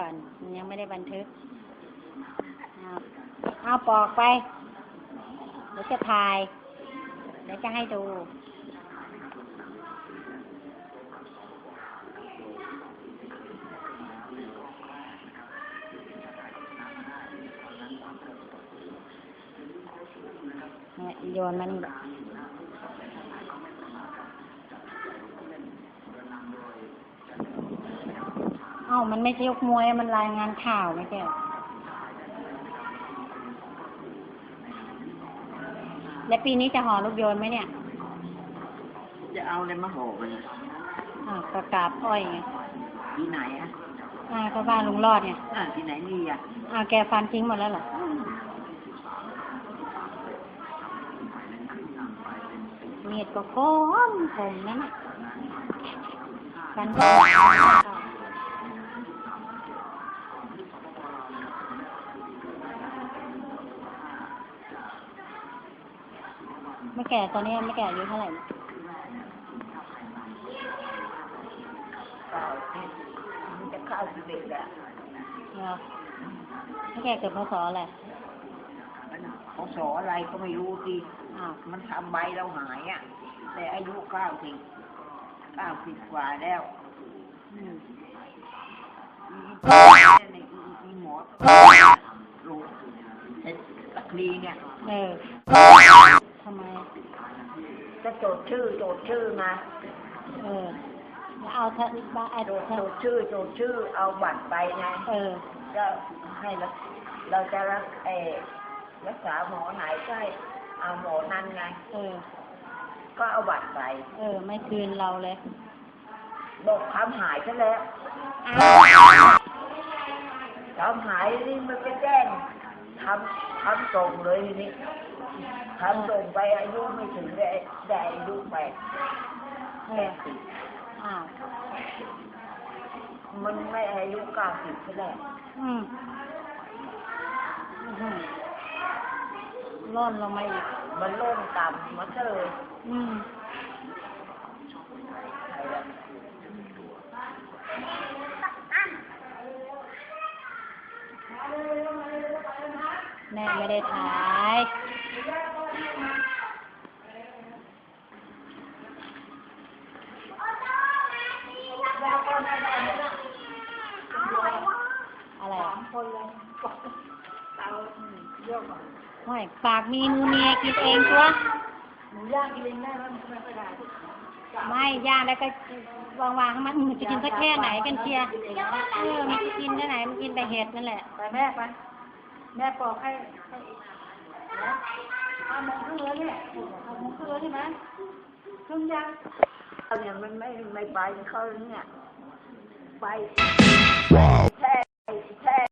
ก่อนมันยังไม่ได้บันทึก เอาเอาปอกไปเดี๋ยวจะถ่ายเดี๋ยวจะให้ดูโยนมานี่แหละเอ้ามันไม่ใช่ยกมวยมันรายงานข่าวไม่ใช่เหรอแล้วปีนี้จะห่อลูกโยนไหมเนี่ย จะเอาอะไรมาห่อกันเนี่ยอ่าวประกาศอ้อยไงที่ไหนอะอ่าก็บ้านลุงรอดไงอ่าที่ไหนนี่อะอ่าวแกฟันทิ้งหมดแล้วเหรอมีดก็โค้งผมนั่นน่ะฟัน ไม่แก่ตอนนี้ไม่แก่อายุเท่าไหร่นะเปล่ามันจะเข้าสิบเอ็ดแล้วเหรอไม่แก่เกิดพศอะไรมันเขาสออะไรก็ไม่รู้สิอ้าวมันทำใบเราหายอะ แต่อายุเก้าสิบเก้าสิบกว่าแล้วอืมอีในอีอีหมอรู้เห็นตักลีเนี่ย เออ ทำไมจะจดชื่อจดชื่อมาเออแล้วเอาถ้าบ้าไอ้จดจดชื่อจดชื่อ เอาบัตรไปไงเออ ก็ให้เราเราจะรักเออรักษาหมอไหนก็ให้เอาหมอนั่นไง เออ ก็เอาบัตรไป เออ ไม่คืนเราเลย บอกทำหายซะแล้วอ้าวทำหายนี่มันไปแจ้ง ทำทำส่งเลยทีนี้ทำส่งไปอายุไม่ถึงได้ได้อายุแปดเอแปอดสิบอ้าวมันไม่อายุเก้าสิบซะแล้วอืมอื้อหือร่อนลงมาอีกมันล่นต่ำมาเลย อืม ใครละ แม่ไม่ได้ถ่ายอะไรอะคนเลยเตาเยอะกว่าไม่ปากมีมือเมียกินเองตัวหมูย่างกินเองได้ไหมไม่ค่อยได้ไม่ย่างแล้วก็วางวางให้มันมันจะกินสักแค่ไหนกันเชียร์เออมันกินได้ไหนมันกินแต่เห็ดนั่นแหละ ไปแม่ไป แม่ปอกให้ให้นะเอามงครึ่งแล้วเนี่ยเอามงครึ่งแล้วใช่ไหมครึ่งยังเอาเนี่ยมันไม่ไม่ไปเขาเนี่ยไปแค่